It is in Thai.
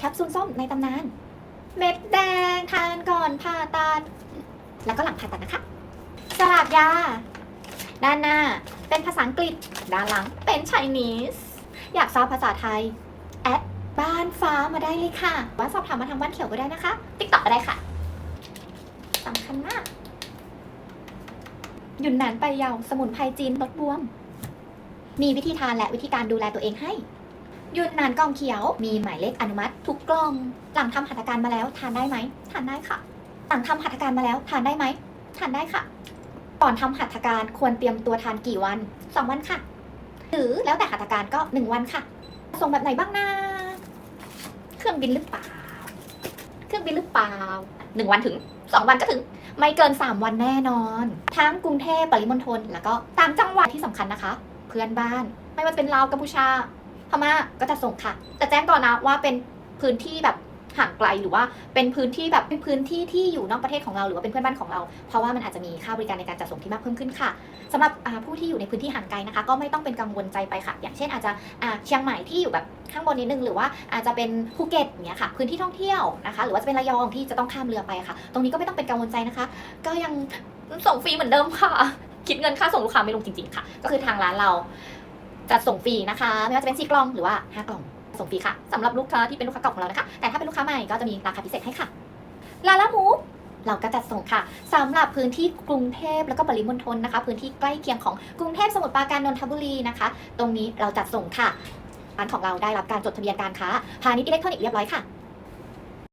แคปซูลส้มในตำนาน เม็ดแดงทานก่อนผ่าตัด แล้วก็หลังผ่าตัดนะคะ สลับยา ด้านหน้าเป็นภาษาอังกฤษ ด้านหลังเป็นไชนีส อยากทราบภาษาไทย แอดบ้านฟ้ามาได้เลยค่ะ ว่าสอบถามมาทางบ้านเขียวก็ได้นะคะ ติ๊กต็อกก็ได้ค่ะสำคัญมากหยุนหนานไปยาวสมุนไพรจีนลดบวม มีวิธีทานและวิธีการดูแลตัวเองให้ หยุดนานกล่องเขียว มีหมายเลขอนุมัติ ทุกกล่อง หลังทำหัตถการมาแล้วทานได้ไหมทานได้ค่ะ หลังทำหัตถการมาแล้วทานได้ไหมทานได้ค่ะ ก่อนทำหัตถการควรเตรียมตัวทานกี่วัน 2 วันค่ะ หรือแล้วแต่หัตถการก็ 1 วันค่ะ ส่งแบบไหนบ้างนะ เครื่องบินหรือเปล่า เครื่องบินหรือเปล่า 1 วันถึง 2 วันก็ถึง ไม่เกิน 3 วันแน่นอน ทั้งกรุงเทพปริมณฑลแล้วก็ตางจังหวัดที่สำคัญนะคะ เพื่อนบ้าน ไม่ว่าเป็นลาวกัมพูชา พม่าก็จะส่งค่ะ แต่แจ้งก่อนนะว่าเป็นพื้นที่แบบห่างไกลหรือว่าเป็นพื้นที่แบบเป็นพื้นที่ที่อยู่นอกประเทศของเราหรือว่าเป็นเพื่อนบ้านของเรา เพราะว่ามันอาจจะมีค่าบริการในการจัดส่งที่มากเพิ่มขึ้นค่ะสำหรับผู้ที่อยู่ในพื้นที่ห่างไกลนะคะ ก็ไม่ต้องเป็นกังวลใจไปค่ะ อย่างเช่นอาจจะเชียงใหม่ที่อยู่แบบข้างบนนิดนึงหรือว่าอาจจะเป็นภูเก็ตเนี้ยค่ะ พื้นที่ท่องเที่ยวนะคะ หรือว่าจะเป็นระยองที่จะต้องข้ามเรือไปค่ะ ตรงนี้ก็ไม่ต้องเป็นกังวลใจนะคะ ก็ยังส่งฟรีเหมือนเดิมค่ะ คิดเงินค่าส่งลูกค้าไม่ลงจริง ๆค่ะ ก็คือทางร้านเรา จะส่งฟรีนะคะ ไม่ว่าจะเป็น 4 กล่องหรือว่า 5 กล่อง ส่งฟรีค่ะสำหรับลูกค้าที่เป็นลูกค้าเก่าของเรานะคะ แต่ถ้าเป็นลูกค้าใหม่ก็จะมีราคาพิเศษให้ค่ะ ลาลามูฟเราก็จัดส่งค่ะสำหรับพื้นที่กรุงเทพแล้วก็ปริมณฑลนะคะ พื้นที่ใกล้เคียงของกรุงเทพสมุทรปราการนนทบุรีนะคะ ตรงนี้เราจัดส่งค่ะร้านของเราได้รับการจดทะเบียนการค้าพาณิชย์อิเล็กทรอนิกส์เรียบร้อยค่ะ